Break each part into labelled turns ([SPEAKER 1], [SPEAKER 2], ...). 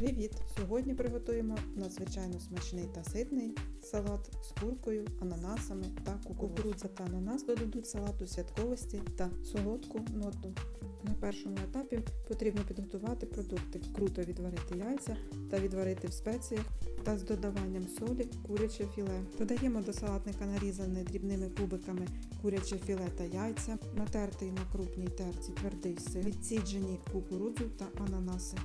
[SPEAKER 1] Привіт! Сьогодні приготуємо надзвичайно смачний та ситний салат з куркою, ананасами та кукурудза та ананас додадуть салату святковості та солодку ноту. На першому етапі потрібно підготувати продукти, круто відварити яйця та відварити в спеціях та з додаванням солі куряче філе. Додаємо до салатника нарізане дрібними кубиками куряче філе та яйця, натертий на крупній терці твердий сир, відсіджені кукурудзу та ананаси.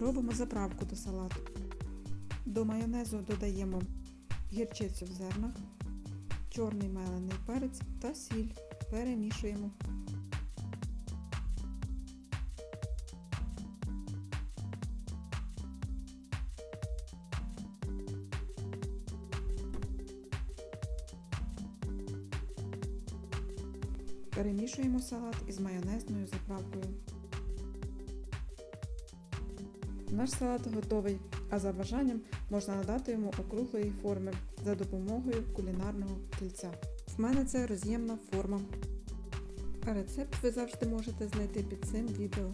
[SPEAKER 1] Робимо заправку до салату. До майонезу додаємо гірчицю в зернах, чорний мелений перець та сіль. Перемішуємо. Перемішуємо салат із майонезною заправкою. Наш салат готовий, а за бажанням можна надати йому округлої форми за допомогою кулінарного кільця. В мене це роз'ємна форма. Рецепт ви завжди можете знайти під цим відео.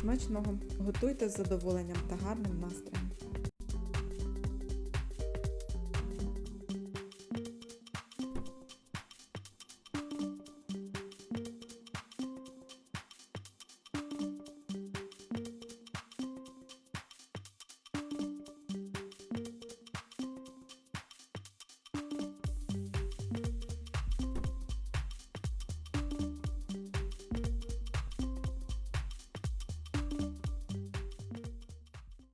[SPEAKER 1] Смачного! Готуйте з задоволенням та гарним настроєм!